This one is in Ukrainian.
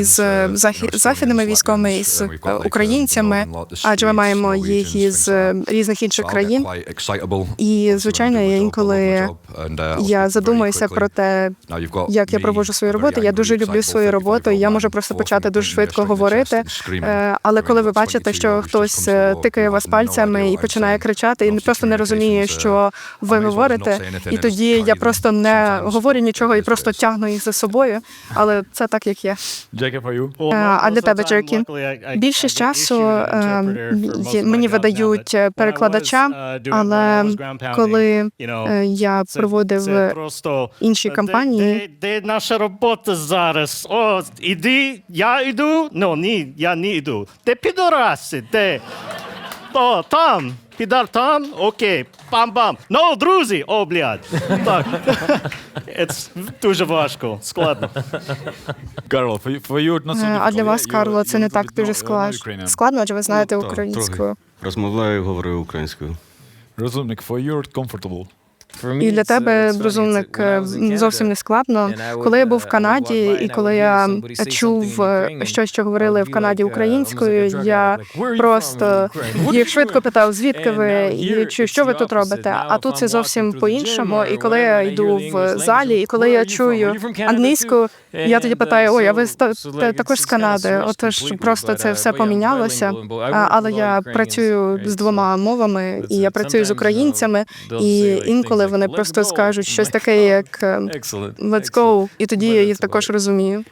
із е, захі- західними військовими, із е, українцями, адже ми маємо їх із е, різних інших країн. І звичайно, я інколи я задумуюся про те, як я проводжу свою роботу. Я дуже люблю свою роботу. і Я можу просто почати дуже швидко говорити. Е, Але коли ви бачите, що хтось е, тикає вас пальцями і починає кричати, і не- просто не розуміє, що ви говорите, і тоді я просто не говорю нічого і просто тягну їх за собою. Але це так, як є. Е, А для тебе, Джеркін? Більшість часу е, мені видають перекладача, але коли я проводив Це просто інші Де- Де, де наша робота зараз? О, іди, я йду? Ну, ні, я не йду. Де підораси? Де? О, там. Підар там? Окей. Пам-бам. Ну, друзі! О, блядь. Так. Це дуже важко, складно. Carlo, for you, for you it's not so Е, А для вас? Карло, You- це не так дуже know склад- Ukrainian. складно, адже ви знаєте Ну, так, українською. Розмовляю і говорю українською. Розумник, for you it's comfortable. І для тебе, розумник, е, зовсім не складно. Коли я був в Канаді, і коли я чув щось, що говорили в Канаді українською, я просто їх швидко питав, звідки ви і чи що ви тут робите. А тут це зовсім по-іншому. І коли я йду в залі, і коли я чую англійську, я тоді питаю: ой, а ви також з Канади? Отож, просто це все помінялося. Але я працюю з двома мовами, і я працюю з українцями, і інколи вони просто скажуть щось таке, як ем, «let's go», і тоді я їх також розумію.